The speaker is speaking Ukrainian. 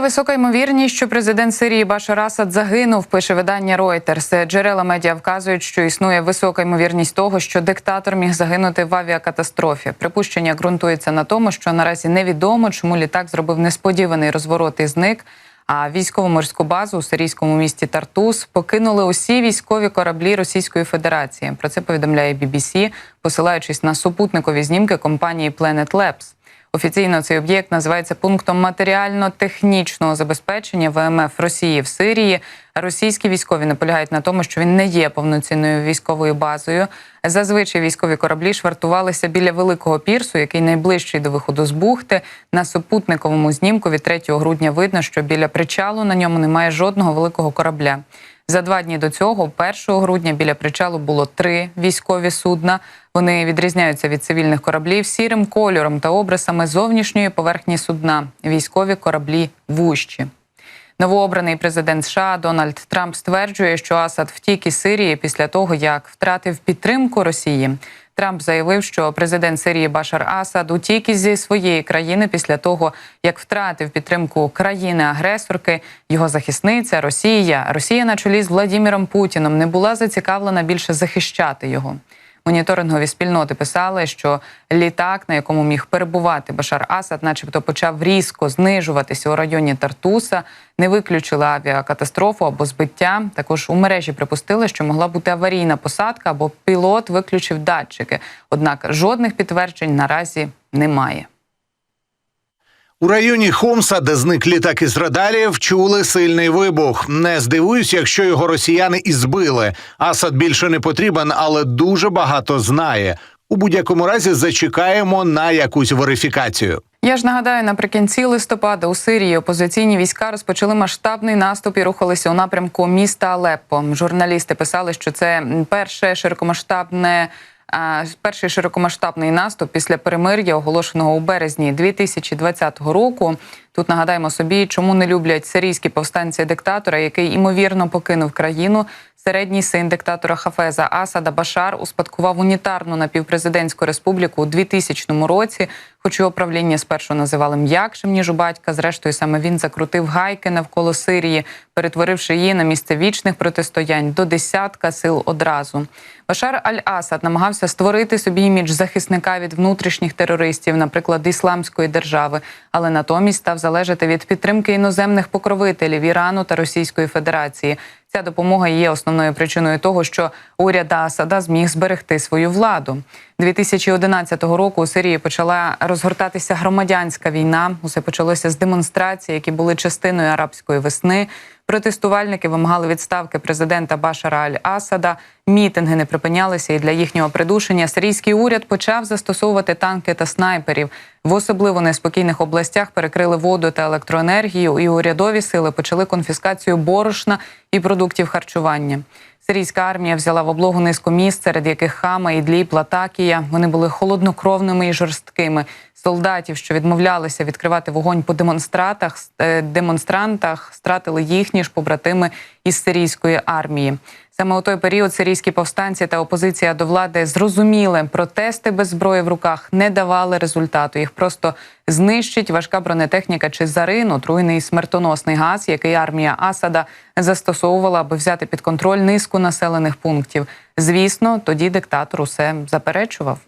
Висока ймовірність, що президент Сирії Башар Асад загинув. Пише видання Reuters. Джерела медіа вказують, що існує висока ймовірність того, що диктатор міг загинути в авіакатастрофі. Припущення ґрунтується на тому, що наразі невідомо, чому літак зробив несподіваний розворот і зник. А військово-морську базу у сирійському місті Тартус покинули усі військові кораблі Російської Федерації. Про це повідомляє BBC, посилаючись на супутникові знімки компанії Planet Labs. Офіційно цей об'єкт називається пунктом матеріально-технічного забезпечення ВМФ Росії в Сирії. Російські військові наполягають на тому, що він не є повноцінною військовою базою. Зазвичай військові кораблі швартувалися біля великого пірсу, який найближчий до виходу з бухти. На супутниковому знімку від 3 грудня видно, що біля причалу на ньому немає жодного великого корабля. За два дні до цього, 1 грудня, біля причалу було три військові судна. Вони відрізняються від цивільних кораблів сірим кольором та обрисами зовнішньої поверхні судна. Військові кораблі вущі. Новообраний президент США Дональд Трамп стверджує, що Асад втік із Сирії після того, як втратив підтримку Росії. Трамп заявив, що президент Сирії Башар Асад утік із своєї країни після того, як втратив підтримку країни-агресорки. Його захисниця Росія, Росія на чолі з Владіміром Путіном не була зацікавлена більше захищати його. Моніторингові спільноти писали, що літак, на якому міг перебувати Башар Асад, начебто почав різко знижуватися у районі Тартуса, не виключили авіакатастрофу або збиття. Також у мережі припустили, що могла бути аварійна посадка або пілот виключив датчики. Однак жодних підтверджень наразі немає. У районі Хомса, де зник літак із радарів, чули сильний вибух. Не здивуюсь, якщо його росіяни і збили. Асад більше не потрібен, але дуже багато знає. У будь-якому разі зачекаємо на якусь верифікацію. Я ж нагадаю, наприкінці листопада у Сирії опозиційні війська розпочали масштабний наступ і рухалися у напрямку міста Алеппо. Журналісти писали, що це перше широкомасштабне. Перший широкомасштабний наступ після перемир'я, оголошеного у березні 2020 року. Тут нагадаємо собі, чому не люблять сирійські повстанці диктатора, який імовірно покинув країну. Середній син диктатора Хафеза Асада Башар успадкував унітарну напівпрезидентську республіку у 2000 році. Хоч його правління спершу називали м'якшим ніж у батька. Зрештою, саме він закрутив гайки навколо Сирії, перетворивши її на місце вічних протистоянь до десятка сил одразу. Башар Аль-Асад намагався створити собі імідж захисника від внутрішніх терористів, наприклад, ісламської держави, але натомість став залежати від підтримки іноземних покровителів Ірану та Російської Федерації. Ця допомога є основною причиною того, що уряд Асада зміг зберегти свою владу. 2011 року у Сирії почала розгортатися громадянська війна. Усе почалося з демонстрацій, які були частиною арабської весни. Протестувальники вимагали відставки президента Башара Аль-Асада. Мітинги не припинялися, і для їхнього придушення сирійський уряд почав застосовувати танки та снайперів. В особливо неспокійних областях перекрили воду та електроенергію, і урядові сили почали конфіскацію борошна і продуктів харчування. Сирійська армія взяла в облогу низку міст, серед яких Хама, Ідліб, Латакія. Вони були холоднокровними і жорсткими. Солдатів, що відмовлялися відкривати вогонь по демонстратах, е, демонстрантах, стратили їхні ж побратими із сирійської армії. Саме у той період сирійські повстанці та опозиція до влади зрозуміли, протести без зброї в руках не давали результату. Їх просто знищить важка бронетехніка чи зарин, отруйний смертоносний газ, який армія Асада застосовувала, аби взяти під контроль низку населених пунктів. Звісно, тоді диктатор усе заперечував.